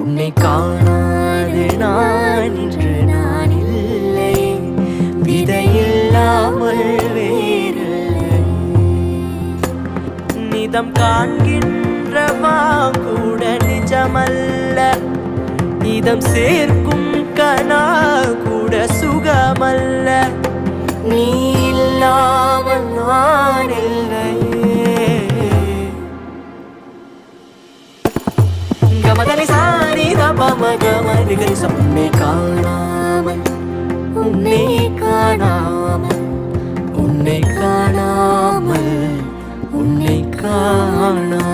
உன்னை காணாது நான் இன்று நான் இல்லை. விதையில்லாமல் வேறு நிதம் காண்கின்றவா கூட நிஜமல்ல. இதம் சேர்க்கும் கனா கமதலி சாரி தபமகமரி கரிசம் உன்னை காணாமல் உன்னை காணாமல் உன்னை காணாமல் உன்னை காணாமல்.